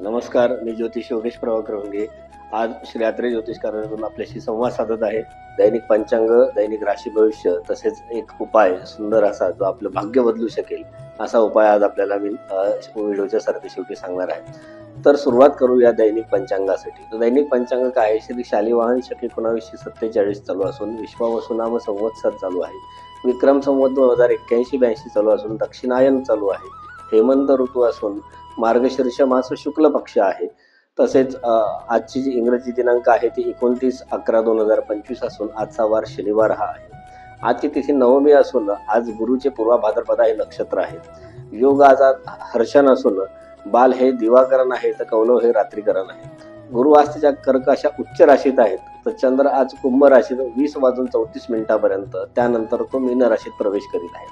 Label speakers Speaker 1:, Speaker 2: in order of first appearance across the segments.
Speaker 1: नमस्कार मी ज्योतिष योगेश प्रभाकर होंगे आज श्री यात्रे ज्योतिष कार्यालयातून आपल्याशी संवाद साधत आहे. दैनिक पंचांग दैनिक राशी भविष्य तसेच एक उपाय सुंदर असा जो आपलं भाग्य बदलू शकेल असा उपाय आज आपल्याला मी व्हिडिओच्या सरते शेवटी सांगणार आहे. तर सुरुवात करूया दैनिक पंचांगासाठी. तर दैनिक पंचांग काय आहे? श्री शालिवाहन शक एकोणावीसशे सत्तेचाळीस चालू असून विश्वावसुनाम संवत्सर चालू आहे. विक्रम संवत दोन हजार एक्क्याऐंशी ब्याऐंशी चालू असून दक्षिणायन चालू आहे. हेमंत ऋतू असून मार्गशीर्ष मास शुक्ल पक्ष आहे. तसेच आजची जी इंग्रजी दिनांक आहे ती एकोणतीस अकरा दोन हजार पंचवीस असून आजचा वार शनिवार हा आहे. आजची तिथी नवमी असून आज गुरुचे पूर्वा भाद्रपदा हे नक्षत्र आहे. योग आज हर्षण असून बाल हे दिवाकरण आहे तर कौलव हे रात्रीकरण आहे. गुरु आज त्याच्या कर्क अशा उच्च राशीत आहेत तर चंद्र आज कुंभ राशीत वीस वाजून चौतीस मिनिटापर्यंत त्यानंतर तो मीन राशीत प्रवेश करीत आहे.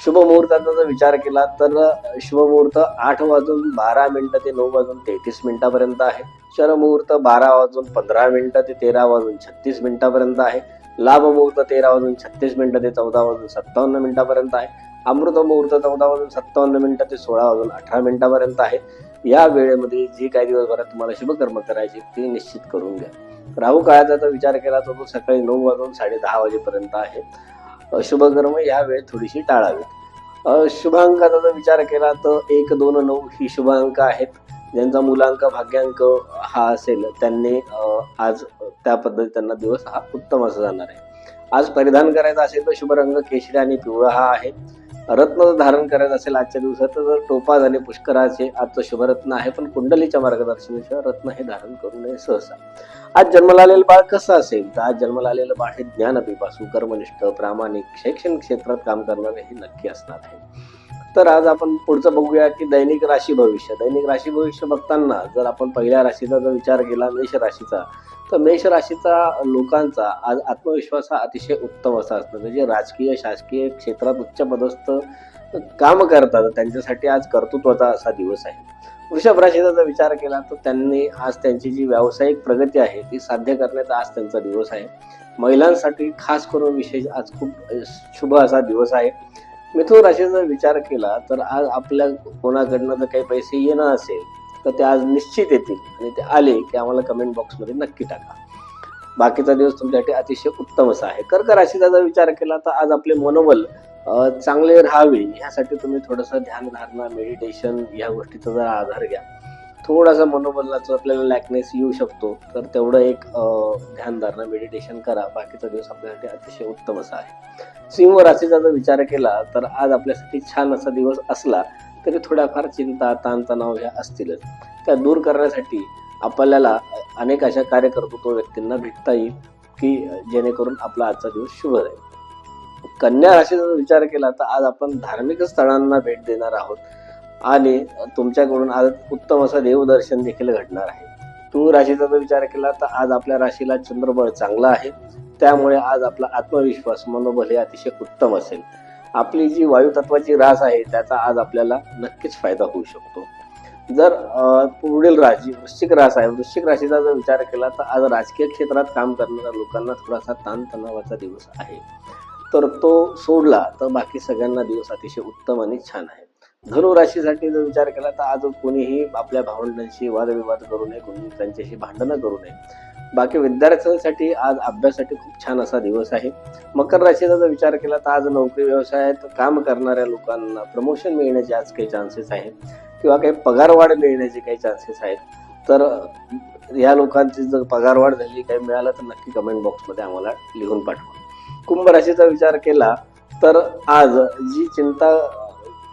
Speaker 1: शुभ मुहूर्ताचा जर विचार केला तर शुभ मुहूर्त आठ वाजून बारा मिनिटं ते नऊ वाजून तेहतीस मिनिटापर्यंत आहे. शर मुहूर्त बारा वाजून पंधरा मिनिटं ते तेरा वाजून छत्तीस मिनिटापर्यंत आहे. लाभ मुहूर्त तेरा वाजून छत्तीस मिनिटं ते चौदा वाजून सत्तावन्न मिनिटापर्यंत आहे. अमृत मुहूर्त चौदा वाजून सत्तावन्न मिनिटं ते सोळा वाजून अठरा मिनिटापर्यंत आहे. या वेळेमध्ये जी काही दिवसभरात तुम्हाला शुभकर्म करायची ती निश्चित करून घ्या. राहू काळाचा जर विचार केला तर तो सकाळी नऊ वाजून साडे दहा वाजेपर्यंत आहे. शुभकर्म या वेळेत थोडीशी टाळावीत. शुभांकाचा जर विचार केला तर एक दोन नऊ ही शुभांक आहेत. ज्यांचा मुलांक भाग्यांक हा असेल त्यांनी आज त्या पद्धती त्यांना दिवस हा उत्तम असा जाणार आहे. आज परिधान करायचा असेल तर शुभ रंग केशरी आणि पिवळा हा आहे. रत्न जर धारण करायचं असेल आजच्या दिवसात तर टोपाज आणि पुष्कराचे आजचं शुभरत्न आहे. पण कुंडलीच्या मार्गदर्शनाशिवाय रत्न हे धारण करू नये सहसा. आज जन्माला आलेलं बाळ कसं असेल? तर आज जन्माला आलेलं बाळ हे ज्ञानपिपासू कर्मनिष्ठ प्रामाणिक शैक्षणिक क्षेत्रात काम करणारे हे नक्की असणार आहे. तर आज आपण पुढचं बघूया की दैनिक राशी भविष्य. दैनिक राशी भविष्य बघताना जर आपण पहिल्या राशीचा जर विचार केला मेष राशीचा तर मेष राशीचा लोकांचा आज आत्मविश्वास हा अतिशय उत्तम असा असतो. म्हणजे राजकीय शासकीय क्षेत्रात उच्च पदस्थ काम करतात. त्यांच्यासाठी आज कर्तृत्वाचा असा दिवस आहे. वृषभ राशीचा जर विचार केला तर त्यांनी आज त्यांची जी व्यावसायिक प्रगती आहे ती साध्य करण्याचा आज त्यांचा दिवस आहे. महिलांसाठी खास करून विशेष आज खूप शुभ असा दिवस आहे. मिथुन राशीचा विचार केला तर आज आपल्या कोणाकडनं जर काही पैसे येणं असेल तर ते आज निश्चित येतील आणि ते आले की आम्हाला कमेंट बॉक्समध्ये नक्की टाका. बाकीचा दिवस तुमच्यासाठी अतिशय उत्तम असा आहे. कर्क राशीचा जर विचार केला तर आज आपले मनोबल चांगले राहावे ह्यासाठी तुम्ही थोडंसं ध्यानधारणा मेडिटेशन या गोष्टीचा जरा आधार घ्या. थोडासा मनोबलाचा आपल्याला लॅकनेस येऊ शकतो. तर तेवढं एक ध्यान धारणा मेडिटेशन करा. बाकीचा दिवस आपल्यासाठी अतिशय उत्तम असा आहे. सिंह राशीचा जर विचार केला तर आज आपल्यासाठी छान असा दिवस असला तरी थोड्याफार चिंता ताणतणाव ह्या असतीलच. त्या दूर करण्यासाठी आपल्याला अनेक अशा कार्यकर्तृत्व व्यक्तींना भेटता येईल की जेणेकरून आपला आजचा दिवस शुभ राहील. कन्या राशीचा जर विचार केला तर आज आपण धार्मिक स्थळांना भेट देणार आहोत. आणि तुमच्याकडून आज उत्तम असं देवदर्शन देखील घडणार आहे. तू राशीचा जर विचार केला तर आज आपल्या राशीला चंद्रबळ चांगलं आहे. त्यामुळे आज आपला आत्मविश्वास मनोबल हे अतिशय उत्तम असेल. आपली जी वायुतत्वाची रास आहे त्याचा आज आपल्याला नक्कीच फायदा होऊ शकतो. जर पुढील राशी वृश्चिक रास आहे वृश्चिक राशीचा जर विचार केला तर आज राजकीय क्षेत्रात काम करणाऱ्या लोकांना थोडासा ताणतणावाचा दिवस आहे. तर तो सोडला तर बाकी सगळ्यांना दिवस अतिशय उत्तम आणि छान आहे. धनु राशीसाठी जर विचार केला तर आज कोणीही आपल्या भावंडांशी वादविवाद करू नये कोणी त्यांच्याशी भांडणं करू नये. बाकी विद्यार्थ्यांसाठी आज अभ्यासासाठी खूप छान असा दिवस आहे. मकर राशीचा जर विचार केला तर आज नोकरी व्यवसायात काम करणाऱ्या लोकांना प्रमोशन मिळण्याचे आज काही चान्सेस आहेत. किंवा काही पगारवाढ मिळण्याचे काही चान्सेस आहेत. तर या लोकांची जर पगारवाढ झाली काही मिळालं तर नक्की कमेंट बॉक्समध्ये आम्हाला लिहून पाठवा. कुंभ राशीचा विचार केला तर आज जी चिंता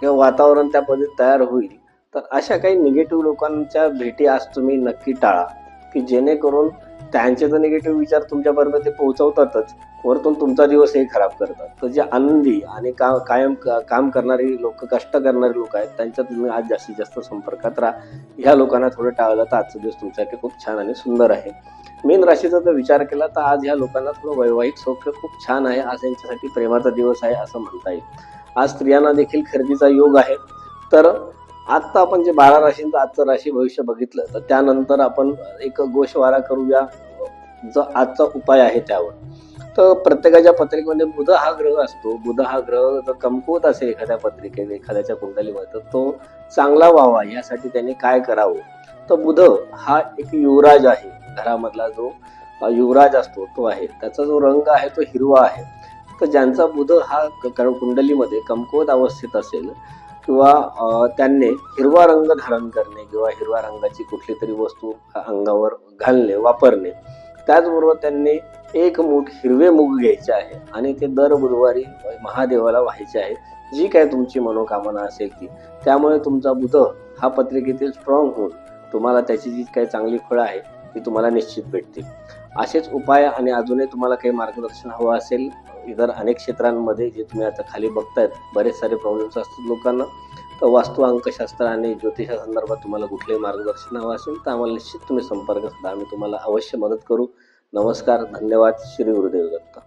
Speaker 1: किंवा वातावरण त्या पद्धतीत तयार होईल. तर अशा काही निगेटिव्ह लोकांच्या भेटी आज तुम्ही नक्की टाळा की जेणेकरून त्यांचे तर निगेटिव्ह विचार तुमच्यापर्यंत ते पोहोचवतातच वरतून तुमचा दिवसही खराब करतात. तर जे आनंदी आणि का कायम का- काम करणारी लोक कष्ट करणारी लोक आहेत त्यांच्यात तुम्ही आज जास्तीत जास्त संपर्कात राहा. ह्या लोकांना थोडं टाळलं तर आजचा दिवस तुमच्यासाठी खूप छान आणि सुंदर आहे. मेन राशीचा जर विचार केला तर आज ह्या लोकांना थोडं वैवाहिक सौख्य खूप छान आहे आज यांच्यासाठी प्रेमाचा दिवस आहे असं म्हणता येईल. आज स्त्रियांना देखील खरेदीचा योग आहे. तर आत्ता आपण जे बारा राशींचं आजचं राशी भविष्य बघितलं तर त्यानंतर आपण एक गोषवारा करूया. जो आजचा उपाय आहे त्यावर. तर प्रत्येकाच्या पत्रिकेमध्ये बुध हा ग्रह असतो. बुध हा ग्रह जर कमकुवत असेल एखाद्या पत्रिकेने एखाद्याच्या कुंडलीमध्ये तर तो चांगला व्हावा. यासाठी त्याने काय करावं? तर बुध हा एक युवराज आहे. घरामधला जो युवराज असतो तो आहे. त्याचा जो रंग आहे तो हिरवा आहे. तर ज्यांचा बुध हा क- कुंडलीमध्ये कमकुवत अवस्थेत असेल किंवा त्यांनी हिरवा रंग धारण करणे किंवा हिरव्या रंगाची कुठली तरी वस्तू अंगावर घालणे वापरणे त्याचबरोबर त्यांनी एक मूठ हिरवे मूग घ्यायचे आहे आणि ते दर बुधवारी महादेवाला व्हायचे आहे. जी काय तुमची मनोकामना असेल ती. त्यामुळे तुमचा बुध हा पत्रिकेतील स्ट्रॉंग होऊन तुम्हाला त्याची जी काही चांगली फळं आहे ती तुम्हाला निश्चित भेटतील. असेच उपाय आणि अजूनही तुम्हाला काही मार्गदर्शन हवं असेल इतर अनेक क्षेत्रांमध्ये जे तुम्ही आता खाली बघतायत बरेच सारे प्रॉब्लेम्स असतात लोकांना. तर वास्तू अंकशास्त्र आणि ज्योतिषा संदर्भात तुम्हाला कुठलेही मार्गदर्शन हवं असेल तर आम्हाला निश्चित तुम्ही संपर्क साधा. आम्ही तुम्हाला अवश्य मदत करू. नमस्कार धन्यवाद. श्री गुरुदेव दत्त.